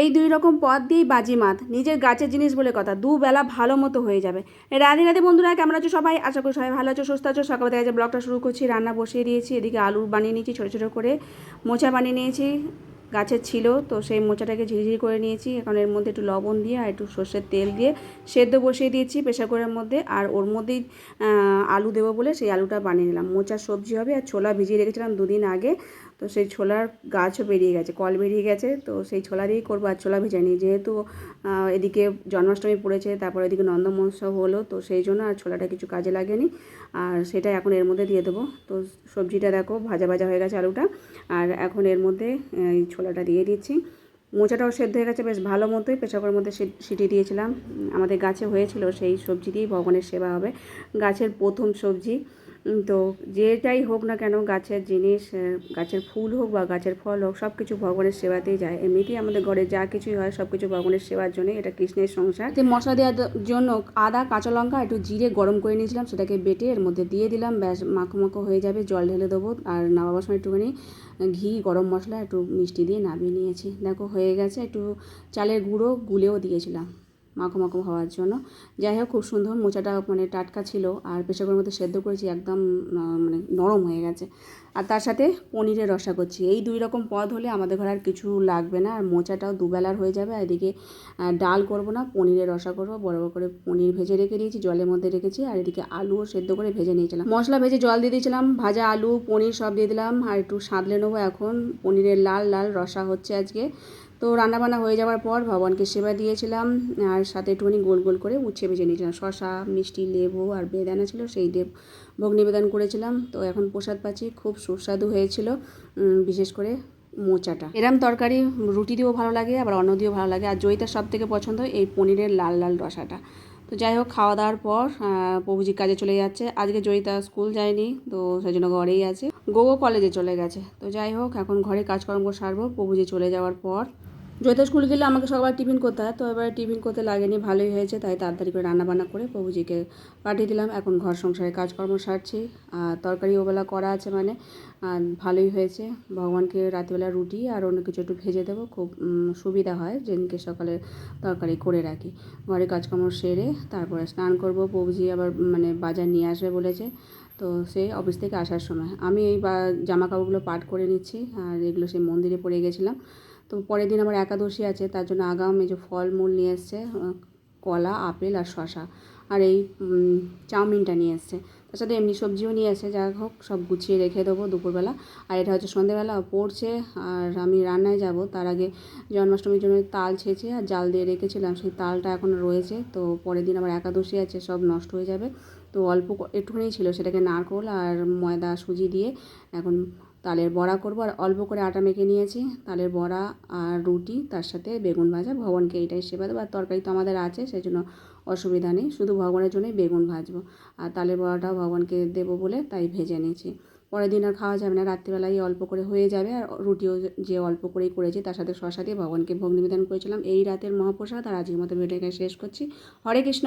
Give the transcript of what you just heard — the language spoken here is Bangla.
এই দুই রকম পদ দিয়েই বাজি মাত, নিজের গাছের জিনিস বলে কথা দুবেলা ভালো মতো হয়ে যাবে। রাধে রাধে বন্ধুরা, কেমন আছো সবাই? আশা করি সবাই ভালো আছো, সুস্থ আছো। সকাল থেকে ব্লগটা শুরু করছি, রান্না বসিয়ে দিয়েছি, এদিকে আলু বানিয়ে নিয়েছি, ছোটো ছোটো করে মোচা বানিয়ে নিয়েছি। গাছের ছিল, তো সেই মোচাটাকে ঝিরিঝিরি করে নিয়েছি। এখন এর মধ্যে একটু লবণ দিয়ে আর একটু সর্ষের তেল দিয়ে সেদ্ধ বসিয়ে দিয়েছি প্রেশার কুকারের মধ্যে। আর ওর মধ্যেই আলু দেবো বলে সেই আলুটা বানিয়ে নিলাম। মোচার সবজি হবে আর ছোলা ভিজিয়ে রেখেছিলাম দুদিন আগে। তো সেই ছোলার গাছও বেরিয়ে গেছে, কল বেরিয়ে গেছে, তো সেই ছোলা দিয়েই করব আর ছোলা ভেজে নিই যেহেতু এদিকে জন্মাষ্টমী পড়েছে, তারপর এদিকে নন্দ মহোৎসব হলো, তো সেই জন্য আর ছোলাটা কিছু কাজে লাগেনি। আর সেটা এখন এর মধ্যে দিয়ে দেবো। তো সবজিটা দেখো, ভাজা ভাজা হয়ে গেছে আলুটা। আর এখন এর মধ্যে, এই ছোলাটা দিয়ে দিচ্ছি। মোচাটাও সেদ্ধ হয়ে গেছে, বেশ ভালো মতোই প্রেসারের মধ্যে সিটি দিয়েছিলাম। আমাদের গাছে হয়েছিল সেই সবজি দিয়েই ভগবানের সেবা হবে। গাছের প্রথম সবজি। তো যেটাই হোক না কেন গাছের জিনিস গাছের ফুল হোক বা গাছের ফল হোক সব কিছু ভগবানের সেবাতেই যায়। এমনিতেই আমাদের ঘরে যা কিছুই হয় সব কিছু ভগবানের সেবার জন্য এটা কৃষ্ণের সংসার। যে মশলা দেওয়ার জন্য আদা, কাঁচা লঙ্কা একটু জিরে গরম করে নিয়েছিলাম, সেটাকে বেটে এর মধ্যে দিয়ে দিলাম, ব্যাস মাখো মাখো হয়ে যাবে, জল ঢেলে দেবো আর নামাবার সময় একটুখানি ঘি, গরম মশলা, একটু মিষ্টি দিয়ে নামিয়ে নিয়েছি। দেখো হয়ে গেছে, একটু চালের গুঁড়ো গুলেও দিয়েছিলাম। মাখো মাখো হওয়ার জন্য। যাই হোক, খুব সুন্দর মোচাটা মানে টাটকা ছিল আর প্রেশারের মধ্যে সেদ্ধ করেছি একদম মানে নরম হয়ে গেছে। আর তার সাথে পনিরের রসা করছি। এই দুই রকম পদ হলে আমাদের ঘরে আর কিছু লাগবে না। আর মোচাটাও দুবেলার হয়ে যাবে। আর এদিকে ডাল করব না, পনিরের রসা করব। বড় বড় করে পনির ভেজে রেখে দিয়েছি, জলের মধ্যে রেখেছি। আর এদিকে আলুও সেদ্ধ করে ভেজে নিয়েছিলাম। মশলা ভেজে জল দিয়ে দিয়েছিলাম, ভাজা আলু, পনির সব দিয়ে দিলাম। আর একটু সাঁতলে নেব এখন। পনিরের লাল লাল রসা হচ্ছে আজকে। তো রান্নাবান্না হয়ে যাওয়ার পর ভগবানকে সেবা দিয়েছিলাম, আর সাথে একটুখানি গোল গোল করে উচ্ছে ভেজে নিয়েছিলাম। শশা মিষ্টি, লেবু আর বেদানা ছিল, সেই দিয়ে ভোগ নিবেদন করেছিলাম। তো এখন প্রসাদ পাচ্ছি, খুব সুস্বাদু হয়েছিল বিশেষ করে মোচাটা। এরম তরকারি রুটি দিয়েও ভালো লাগে, আবার অন্ন দিয়েও ভালো লাগে। আর জয়িতার সব থেকে পছন্দ এই পনিরের লাল লাল রসাটা। তো যাই হোক, খাওয়া দাওয়ার পর প্রভুজি কাজে চলে যাচ্ছে। আজকে জয়িতা স্কুল যায়নি, তো সেই জন্য ঘরেই আছে। গোগো কলেজে চলে গেছে। তো যাই হোক, এখন ঘরে কাজকর্ম সারবো, প্রভুজি চলে যাওয়ার পর জয়িতা স্কুল গেলে আমাকে সকালবেলা টিফিন করতে হয়, তো এবার টিফিন করতে লাগেনি, ভালোই হয়েছে, তাই তাড়াতাড়ি করে রান্না বান্না করে প্রভুজিকে পাঠিয়ে দিলাম। এখন ঘর সংসারে কাজকর্ম সারছি, আর তরকারি ওবেলা করা আছে মানে ভালোই হয়েছে। ভগবানকে রাত্রিবেলা রুটি আর অন্য কিছু একটু ভেজে দেবো, খুব সুবিধা হয় যেদিনকে সকালে তরকারি করে রাখি। ঘরে কাজকর্ম সেরে তারপরে স্নান করব, প্রভুজি আবার মানে বাজার নিয়ে আসবে বলেছে তো সে অফিস থেকে আসার সময়। আমি এই বা জামা কাপড়গুলো পাট করে নিচ্ছি, আর এগুলো সেই মন্দিরে পড়ে গেছিলাম। তো পরের দিন আমার একাদশী আছে, তার জন্য আগাম এই যে ফলমূল নিয়ে এসছে কলা, আপেল আর শশা আর এই চাউমিনটা নিয়ে এসছে। তার সাথে এমনি সবজিও নিয়ে এসে যা হোক, সব গুছিয়ে রেখে দেবো দুপুরবেলা। আর এটা হচ্ছে সন্ধেবেলা পড়ছে, আর আমি রান্নায় যাব। তার আগে জন্মাষ্টমীর জন্য তাল ছেঁচে আর জাল দিয়ে রেখেছিলাম, সেই তালটা এখন রয়েছে। তো পরের দিন আমার একাদশী আছে, সব নষ্ট হয়ে যাবে। তো অল্প একটুখানি ছিল সেটাকে নারকোল আর ময়দা সুজি দিয়ে এখন তালের বড়া করব। আর অল্প করে আটা মেখে নিয়েছি, তালের বড়া আর রুটি, তার সাথে বেগুন ভাজা। ভগবানকে এইটাই সেবা দেবো। আর তরকারি তো আমাদের আছে সেই জন্য অসুবিধা নেই, শুধু ভগবানের জন্যই বেগুন ভাজবো। আর তালের বড়াটাও ভগবানকে দেবো বলে তাই ভেজে নিয়েছি। পরের দিন আর খাওয়া যাবে না রাত্রিবেলায় অল্প করে হয়ে যাবে। আর রুটিও যে অল্প করেই করেছি, তার সাথে শশা দিয়ে ভগবানকে ভোগ নিবেদন করেছিলাম। এই রাতের মহাপ্রসাদ, আর আজকের মতো ভিডিওটা শেষ করছি। হরে কৃষ্ণ!